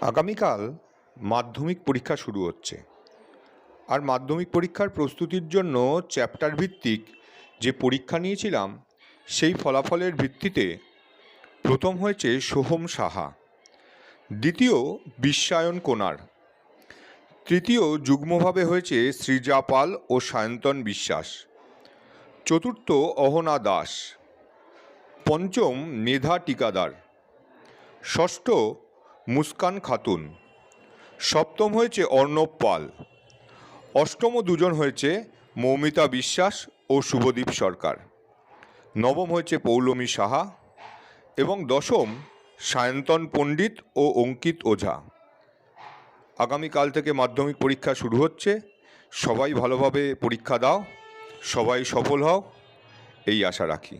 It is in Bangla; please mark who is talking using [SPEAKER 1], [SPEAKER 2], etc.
[SPEAKER 1] আগামীকাল মাধ্যমিক পরীক্ষা শুরু হচ্ছে। আর মাধ্যমিক পরীক্ষার প্রস্তুতির জন্য চ্যাপ্টার ভিত্তিক যে পরীক্ষা নিয়েছিলাম, সেই ফলাফলের ভিত্তিতে প্রথম হয়েছে সোহম সাহা, দ্বিতীয় বিশ্বায়ন কোনার, তৃতীয় যুগ্মভাবে হয়েছে সৃজা পাল ও সায়ন্তন বিশ্বাস, চতুর্থ অহনা দাস, পঞ্চম মেধা টিকাদার, ষষ্ঠ মুস্কান খাতুন। সপ্তম হয়েছে অর্ণব পাল। অষ্টম দুজন হয়েছে মৌমিতা বিশ্বাস ও শুভদীপ সরকার। নবম হয়েছে পৌলমী সাহা এবং দশম সায়ন্তন পণ্ডিত ও অঙ্কিত ওঝা। আগামীকাল থেকে মাধ্যমিক পরীক্ষা শুরু হচ্ছে। সবাই ভালোভাবে পরীক্ষা দাও। সবাই সফল হও। এই আশা রাখি।